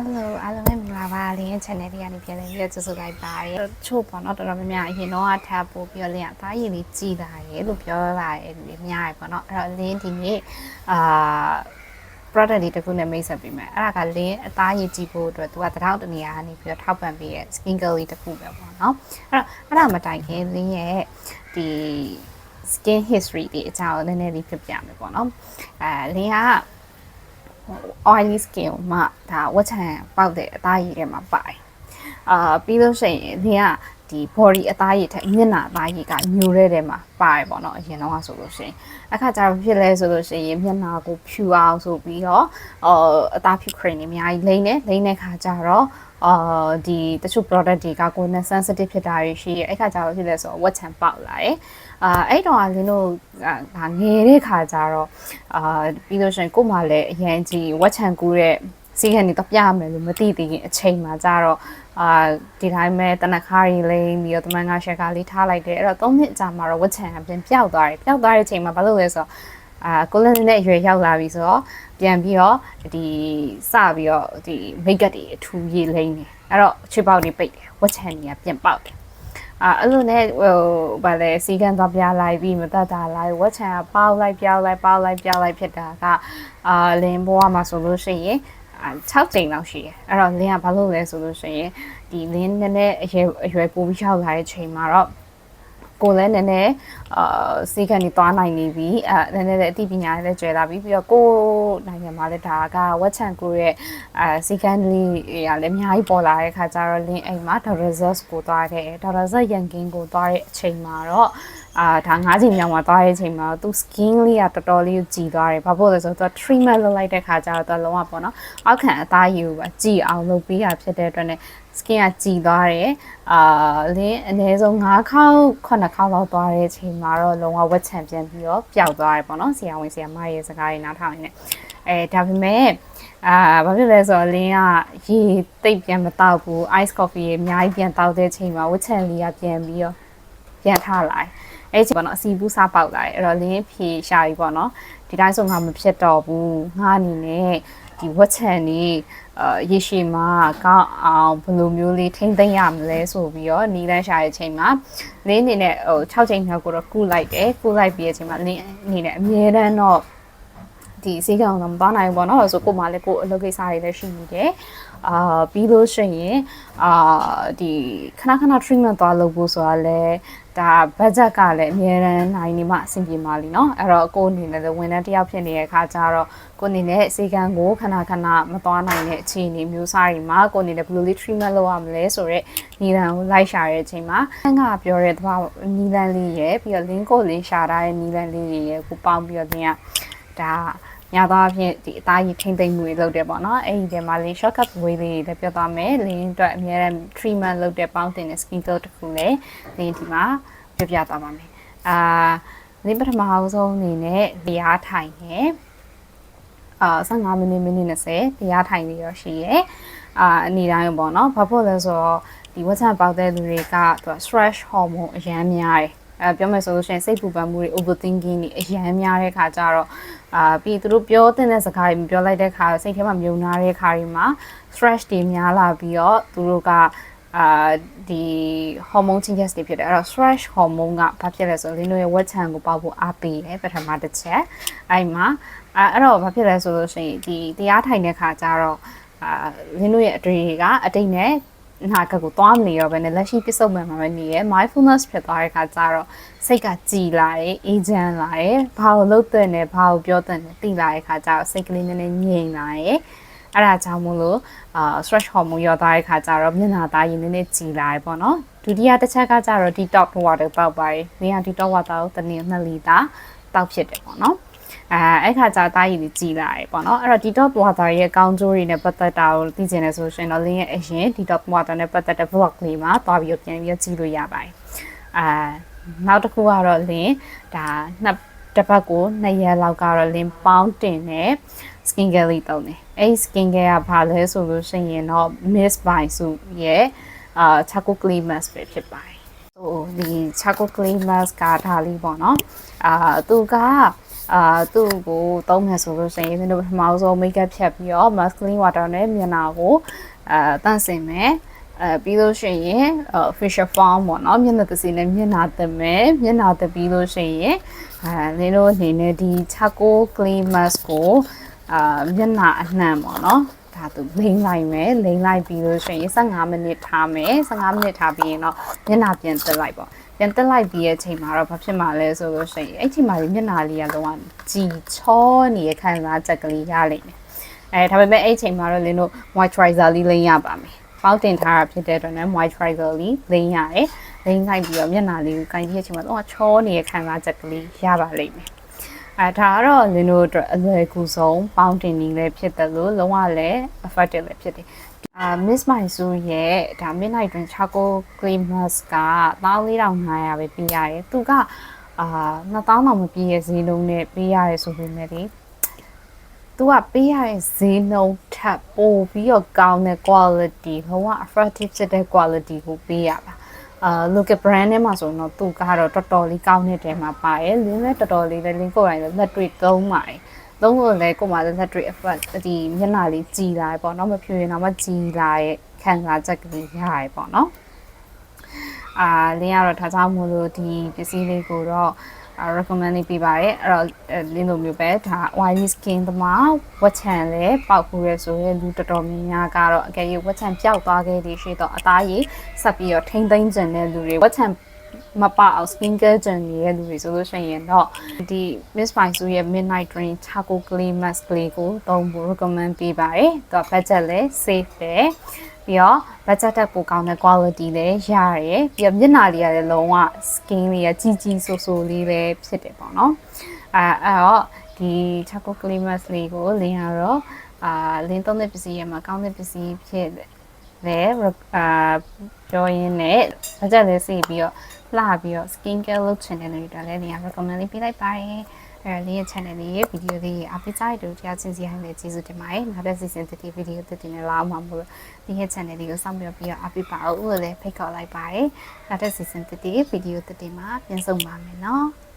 Hello အားလုံးပဲမင်္ဂလာပါလင်းရဲ့ channel လေးကနေပြန်လည်ပြီးတော့ကြိုဆိုလိုက်ပါတယ်။ချို့ပေါ့နော်တော်တော်များများအရင်တော့အထပ်ပို့ပြီးတော့လင်းအသားရည်လေးကြည်လာတယ်လို့ပြောလာတယ်လူတွေများတယ်ပေါ့နော်။အဲ့တော့လင်းဒီနေ့အာ product လေးတစ်ခုနဲ့မိတ်ဆက်ပေးမယ်။အဲ့ဒါကလင်းအသားရည်ကြည်ဖို့အတွက်သူကတထောက်တနေရာကနေပြီးတော့ထောက်ပံ့ပေးရဲ့ skin care လေးတစ်ခုပဲပေါ့နော်။အဲ့တော့အဲ့ဒါမတိုင်ခင်လင်းရဲ့ဒီ skin history ဒီအကြောင်းနည်းနည်းလေးပြပြမယ်ပေါ့နော်။အဲလင်းက oily skin ကိုမှဒါဝက်ချံပေါက်တဲ့အသားရည်ထဲမှာပါတယ်အာပြီးလို့ရှိရင်ဒီကဒီ body အသားရည်ထက်မျက်နှာအသားရည်ကညိုတဲ့ထဲမှာပါတယ်ပေါ့နော်အရင်တော့ဆိုလို့ရှိရင်အခါကျတော့ဖြစ်လဲဆိုလို့ရှိရင်မျက်နှာကိုဖြူအောင်ဆိုပြီးတော့အော်အသားဖြူ cream တွေအများကြီးလိမ့်နေလိမ့်တဲ့ခါကျတော့အာဒီတချို့ product တွေကကိုယ်နဲ့ sensitive ဖြစ်တာတွေရှိရဲ့အဲ့ခါကျတော့ဖြစ်လဲဆိုတော့ဝက်ချံပေါက်လာတယ် အာအဲ့တော့လင်းတို့ဒါငယ်တဲ့ခါကျတော့အာပြီးလို့ရှိရင်ကို့မှာလည်းအရင်ကြီးဝက်ချံကူးတဲ့စီးကနေတော့ပြမယ်လို့မသိသေးခင်အချိန်မှာကျတော့အာဒီတိုင်းပဲတနခါရီလိမ့်ပြီးတော့တမန်ကရှက်ကလေးထားလိုက်တယ်အဲ့တော့၃နှစ်ကြာမှာတော့ဝက်ချံကပြန်ပျောက်သွားတယ်ပျောက်သွားတဲ့အချိန်မှာဘာလို့လဲဆိုတော့အာကိုလန်နဲ့အရွယ်ရောက်လာပြီဆိုတော့ပြန်ပြီးတော့ဒီစပြီးတော့ဒီမိတ်ကပ်တွေအထူရေးလိမ့်နေအဲ့တော့ချွေပေါက်တွေပိတ်တယ်ဝက်ချံတွေကပြန်ပေါက်တယ် အာအဲ့လိုနဲ့ဟိုဗာလဲစီကန်သွားပြလိုက်ပြီးမတတ်တာလိုက်ဝက်ချံကပေါက်လိုက်ပြောက်လိုက်ပေါက်လိုက်ပြောက်လိုက်ဖြစ်တာကအာလင်းဘွားမှာဆိုလို့ရှိရင်6ချိန်လောက်ရှိတယ်အဲ့တော့လင်းကဘာလို့လဲဆိုလို့ရှိရင်ဒီလင်းနည်းနည်းအရွယ်အရွယ်ပိုပြီးရောက်လာတဲ့ချိန်မှာတော့ ကိုလည်းနည်းနည်းအာစီကန်နေသွားနိုင်နေပြီအဲနည်းနည်းလည်းအသိပညာလည်းကျွဲလာပြီပြီးတော့ကိုနိုင်ငံမှာလည်းဒါကဝက်ချန်ကိုရဲ့အာစီကန်လေးရလည်းအများကြီးပေါ်လာတဲ့ခါကျတော့လင်းအိမ်မှာ the results ကိုသွားတယ် the result ရန်ကင်းကိုသွားတဲ့အချိန်မှာတော့ အာဒါ၅ချိန်မြောက်မှာသွားတဲ့အချိန်မှာသူ skin လေးကတော်တော်လေးကြည်သွားတယ်ဘာဖြစ်လို့လဲဆိုတော့သူ treatment လုပ်လိုက်တဲ့ခါကျတော့သူလုံးဝပေါ့နော်အောက်ခံအသားရည်ကိုပဲကြည်အောင်လုပ်ပေးရဖြစ်တဲ့အတွက် ਨੇ skin ကကြည်သွားတယ်အာလင်းအနည်းဆုံး9ခေါက်9ခေါက်လောက်သွားတဲ့အချိန်မှာတော့လုံးဝဝက်ချန်ပြန်ပြီးတော့ပျောက်သွားတယ်ပေါ့နော်ဆရာဝန်ဆရာမရဲ့စကားတွေနားထောင်နေတယ်အဲဒါပေမဲ့အာဘာဖြစ်လဲဆိုတော့လင်းကရေတိတ်ပြန်မတောက်ဘူး ice coffee ရေအများကြီးပြန်တောက်တဲ့အချိန်မှာဝက်ချန်လေးကပြန်ပြီးတော့ ပြန်ထားလာတယ်အဲ့ချိန်ပေါ့နော်အစီဘူးစားပေါက်လာတယ်အဲ့တော့လင်းဖြေရှာပြီပေါ့နော်ဒီတိုင်းဆိုငါမဖြစ်တော့ဘူးငါအနေနဲ့ဒီဝက်ချန်လေးအာရေရှည်မှာကောင်းအောင်ဘယ်လိုမျိုးလေးထိမ့်သိမ့်ရမလဲဆိုပြီးတော့နီးလန်းရှာတဲ့အချိန်မှာလင်းအနေနဲ့ဟို6ချိန်မြောက်ကိုတော့ကူလိုက်တယ်ကူလိုက်ပြီးတဲ့အချိန်မှာလင်းအနေနဲ့အမြဲတမ်းတော့ဒီစေးကောင်တော့မသွားနိုင်ဘူးပေါ့နော်ဆိုကိုမှလည်းကိုအလုပ်ကိစ္စတွေလည်းရှိနေတယ် အာပြီးလို့ရှိရင်အာဒီခဏခဏ treatment သွားလုပ်ဖို့ဆိုတာလဲဒါ budget ကလည်းအများရန်နိုင်နေမှအဆင်ပြေပါလိမ့်နော်အဲ့တော့ကိုယ်အနေနဲ့ဝန်ထမ်းတစ်ယောက်ဖြစ်နေတဲ့အခါကျတော့ကိုယ်အနေနဲ့စေကံကိုခဏခဏမသွားနိုင်တဲ့အခြေအနေမျိုးစားတွေမှာကိုယ်အနေနဲ့ဘယ်လိုလေး treatment လုပ်ရမလဲဆိုတော့နီလန်ကိုလိုက်ရှာတဲ့အချိန်မှာအန်ကပြောတဲ့သဘာဝနီလန်လေးရယ်ပြီးတော့ link ကိုလေးရှာထားတဲ့နီလန်လေးရယ်ကိုပေါင်းပြီးတော့သင်ကဒါ ညာသားဖြင့်ဒီအသားကြီးထိမ့်သိမ့်မှုတွေလုပ်တယ်ပေါ့နော်အဲ့ဒီထဲမှာလေး shortcut way လေးတွေလည်းပြောသွားမယ်လင်းအတွက်အများအား treatment လုပ်တဲ့ပေါင်းတင်တဲ့ skin care တစ်ခုလည်းလင်းဒီမှာပြပြသွားပါမယ်အာလင်းပထမအောင်ဆုံးအနေနဲ့တရားထိုင်နေအာ15မိနစ်မိနစ်20တရားထိုင်နေရရှိရယ်အာအနေတိုင်းပေါ့နော်ဘာဖြစ်လဲဆိုတော့ဒီဝက်ဆန်ပေါက်တဲ့လူတွေကသူ stress hormone အရမ်းများတယ် အဲပြောမယ်ဆိုလို့ရှိရင်စိတ်ပူပန်မှုတွေ overthinking တွေအရန်များတဲ့ခါကျတော့အာပြီးသူတို့ပြောတဲ့စကားတွေမပြောလိုက်တဲ့ခါစိတ်ထဲမှာမြုံနာတဲ့ခါတွေမှာ stress တွေများလာပြီးတော့သူတို့ကအာဒီ hormone changes တွေဖြစ်တယ်အဲ့တော့ stress hormone ကဘာဖြစ်လဲဆိုလင်းတို့ရဲ့ဝက်ချံကိုပေါက်ဖို့အားပေးတယ်ပထမတစ်ချက်အဲ့မှာအဲ့တော့ဘာဖြစ်လဲဆိုလို့ရှိရင်ဒီတရားထိုင်တဲ့ခါကျတော့အာလင်းတို့ရဲ့အတွေ့အကအတိတ်နဲ့ နာကကိုသွားမနေရောပဲနဲ့လက်ရှိပြစ်စုံမှန်မှာပဲနေရယ် mindfulness ဖြစ်သွားတဲ့ခါကျတော့စိတ်ကကြည်လာတယ်အေးချမ်းလာတယ်ဘာလို့လုပ်တဲ့နဲ့ဘာကိုပြောတဲ့နဲ့သိလာတဲ့ခါကျတော့စိတ်ကလေးနည်းနည်းငြိမ်လာတယ်အဲ့ဒါကြောင့်မို့လို့အာ stress hormone ရောသွားတဲ့ခါကျတော့မျက်နှာသားရည်နည်းနည်းကြည်လာတယ်ပေါ့နော်ဒုတိယတစ်ချက်ကကျတော့ detox water တောက်ပါတယ်။နေရာ detox water ကိုတစ်နေ့2လီတာတောက်ဖြစ်တယ်ပေါ့နော်။ အဲအဲ့ခါကျတားရည်ကြီးလာတယ်ပေါ့နော်အဲ့တော့ detox water ရဲ့ကောင်းကျိုးတွေနဲ့ပတ်သက်တာကိုသိချင်တယ်ဆိုရှင်တော့ link ရဲ့အရင် detox water နဲ့ပတ်သက်တဲ့ vlog လေးမှာတွားပြီးပြန်ပြီးကြည့်လို့ရပါတယ်အာနောက်တစ်ခုကတော့ link ဒါနှစ်တစ်ပတ်ကို2ရက်လောက်ကတော့ link ပေါင်းတင်တဲ့ skin care လေးတုံးတယ်အဲ့ skin care ကဘာလဲဆိုလို့ရှိရင်တော့ miss by စုရဲ့အာ charcoal clay mask ပဲဖြစ်ပါတယ်ဟိုဒီ charcoal clay mask ကဒါလေးပေါ့နော်အာသူက အာသူ့ကိုသုံးမယ်ဆိုလို့ရှိရင်ကျွန်တော်ပထမဆုံး makeup ဖြတ်ပြီးတော့ masculine water နဲ့မျက်နှာကိုအာတန့်စင်မယ်အဲပြီးလို့ရှိရင် facial form ပေါ့နော်မျက်နှာသစီနဲ့မျက်နှာသမယ်မျက်နှာသပြီးလို့ရှိရင်အဲလင်းတို့အနေနဲ့ဒီ charcoal clean mask ကိုအာမျက်နှာအနှံ့ပေါ့နော် ဒါသူလိမ့်လိုက်မယ်လိမ့်လိုက်ပြီးလို့ရှိရင်15မိနစ်ထားမယ်15မိနစ်ထားပြီးရင်တော့မျက်နှာပြန်တက်လိုက်ပေါ့ပြန်တက်လိုက်ပြီးရဲ့အချိန်မှာတော့ဘာဖြစ်မှာလဲဆိုလို့ရှိရင်အဲ့ဒီမှာမျက်နှာလေးကလုံးဝကြည်ချောနေတဲ့ခံစားချက်ကလေးရလိမ့်မယ်အဲဒါပေမဲ့အဲ့ဒီအချိန်မှာတော့လင်းတို့ moisturizer လေးလိမ့်ရပါမယ်ပေါက်တင်ထားတာဖြစ်တဲ့အတွက်လည်း moisturizer လေးလိမ့်ရတယ်လိမ့်လိုက်ပြီးတော့မျက်နှာလေးကိုကိုင်ကြည့်တဲ့အချိန်မှာတော့ချောနေတဲ့ခံစားချက်ကလေးရပါလိမ့်မယ် အဲဒါကတော့လင်းတို့အတွက်အလွယ်ကူဆုံးပေါင်းတင်နည်းလည်းဖြစ်တယ်လို့လုံးဝလည်း effective လည်းဖြစ်တယ်အာ Miss Maisu ရဲ့ဒါ Midnight Dream Charcoal Cream Mask က14500ပဲပေးရတယ်သူကအာ2000တောင်မပြည့်ရဲ့ဈေးနှုန်းနဲ့ပေးရတယ်ဆိုပေမဲ့လေသူကပေးရတဲ့ဈေးနှုန်းထပ်ပိုပြီးတော့ကောင်းတဲ့ quality လုံးဝ effective ဖြစ်တဲ့ quality ကိုပေးရပါ အာ local brand နဲ့မှာဆိုတော့သူကတော့တော်တော်လေးကောင်းတဲ့တဲမှာပါတယ်လင်းလည်းတော်တော်လေးလည်းလင်းကိုယ်တိုင်လည်းလက်တွေ့သုံးပါတယ်သုံးလို့လည်းကိုယ်မှလည်းလက်တွေ့ effect ဒီမျက်နှာလေးကြည်လာပေါ့နော်မဖြူရင်တော့မကြည်လာရဲ့ခံစားချက်ကလေးရရပေါ့နော်အာလင်းကတော့ဒါကြောင့်မို့လို့ဒီပစ္စည်းလေးကိုတော့ recommend နေပေးပါတယ်အဲ့တော့လင်းလိုမျိုးပဲဒါ oily skin တမှာဝက်ချန်လဲပေါက်ခူရဲဆိုရဲလူတော်တော်များများကတော့အကယ်၍ဝက်ချန်ပျောက်သွားခဲ့သည်ရှိတော့အသားရည်ဆက်ပြီးတော့ထိမ့်သိမ့်ကျင်တဲ့လူတွေဝက်ချန် မပအောင် skin care ဂျန်ရဲ့လူတွေဆိုလို့ရှိရင်တော့ဒီ Miss Maisu ရဲ့ Midnight Dream Charcoal Clay Mask လေးကိုသုံးဖို့ recommend ပေးပါတယ်။တော့ budget လည်း safe ပဲ။ပြီးတော့ budget တက်ပိုကောင်းတဲ့ quality လည်းရတယ်။ပြီးတော့မျက်နှာလေးကလည်းလုံးဝ skin လေးကကြီးကြီးဆိုးဆိုးလေးပဲဖြစ်တယ်ပေါ့နော်။အဲအဲ့တော့ဒီ Charcoal Clay Mask လေးကိုလင်းရတော့အာလင်းသုံးတဲ့ပစ္စည်းရမှာကောင်းတဲ့ပစ္စည်းဖြစ်တယ်။လဲအာပြောရင်းနဲ့ budget လည်းစီပြီးတော့ လှပြီးတော့ skin care လုပ်ချင်တဲ့လူတွေလည်းနေရာ recommend လေးပေးလိုက်ပါတယ်အဲလေးရဲ့ channel လေးရဲ့ video လေးအပိစားရတူတရားချင်းစီဟိုင်းလေးကျေးဇူးတင်ပါတယ်နောက်တဲ့ season တတိ video တတိနဲ့လာအောင်မှာမို့လို့ဒီရဲ့ channel လေးကိုစောင့်ပြီးပြီးတော့အပိပါအောင်လို့လည်းဖိတ်ခေါ်လိုက်ပါတယ်နောက်တဲ့ season တတိ video တတိမှာပြန်ဆုံပါမယ်နော်